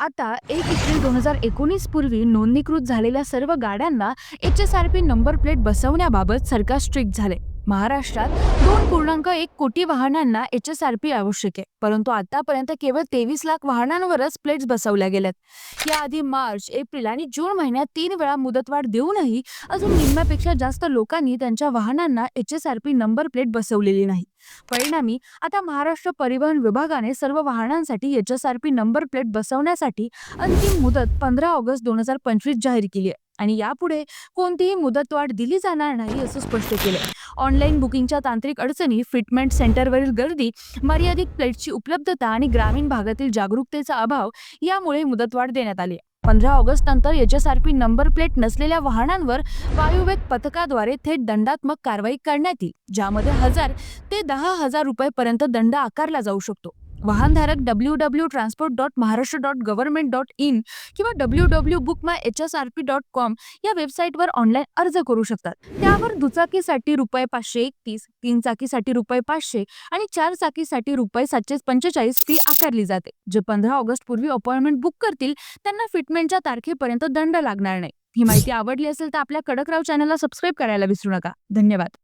आता एक एप्रिल दोन हजार एकोणीस पूर्वी नोंदणीकृत झालेल्या सर्व गाड्यांना H S R P number plate बसवण्याबाबत सरकार स्ट्रिक्ट झाले. महाराष्ट्रात दोन पूर्णांक एक कोटी वाहनांना एच एस आर पी आवश्यक आहे. परंतु आतापर्यंत केवळ तेवीस लाख वाहनांवरच प्लेट्स बसवल्या गेल्यात. याआधी मार्च एप्रिल आणि जून महिन्यात तीन वेळा मुदतवाढ देऊनही अजून निम्म्यापेक्षा जास्त लोकांनी त्यांच्या वाहनांना H S R P number plate बसवलेली नाही. परिणामी आता महाराष्ट्र परिवहन विभागाने सर्व वाहनांसाठी H S R P number plate बसवण्यासाठी अंतिम मुदत पंधरा ऑगस्ट दोन हजार पंचवीस जाहीर केली आहे. आणि यापुढे कोणतीही मुदतवाढ दिली जाणार नाही असं स्पष्ट केलंय. ऑनलाईन बुकिंगच्या तांत्रिक अडचणी फिटमेंट सेंटरवरील गर्दी मर्यादित प्लेटची उपलब्धता आणि ग्रामीण भागातील जागरूकतेचा अभाव यामुळे मुदतवाढ देण्यात आली पंधरा ऑगस्ट नंतर H S R P number plate नसलेल्या वाहनांवर वायुवेग पथकाद्वारे थेट दंडात्मक कारवाई करण्यात येईल ज्यामध्ये हजार ते दहा हजार रुपयेपर्यंत दंड आकारला जाऊ शकतो. वाहनधारक W W transport dot Maharashtra dot government dot in किंवा W W book my H S R P dot com या वेबसाईटवर ऑनलाईन अर्ज करू शकतात. त्यावर दुचाकीसाठी रुपये पाचशे एकतीस तीन चाकीसाठी रुपये पाचशे आणि चार चाकीसाठी रुपये सातशे पंचेचाळीस फी आकारली जाते. जे पंधरा ऑगस्ट पूर्वी अपॉइंटमेंट बुक करतील त्यांना फिटमेंटच्या तारखेपर्यंत दंड लागणार नाही. ही माहिती आवडली असेल तर आपल्या कडकराव चॅनलला सबस्क्राईब करायला विसरू नका. धन्यवाद.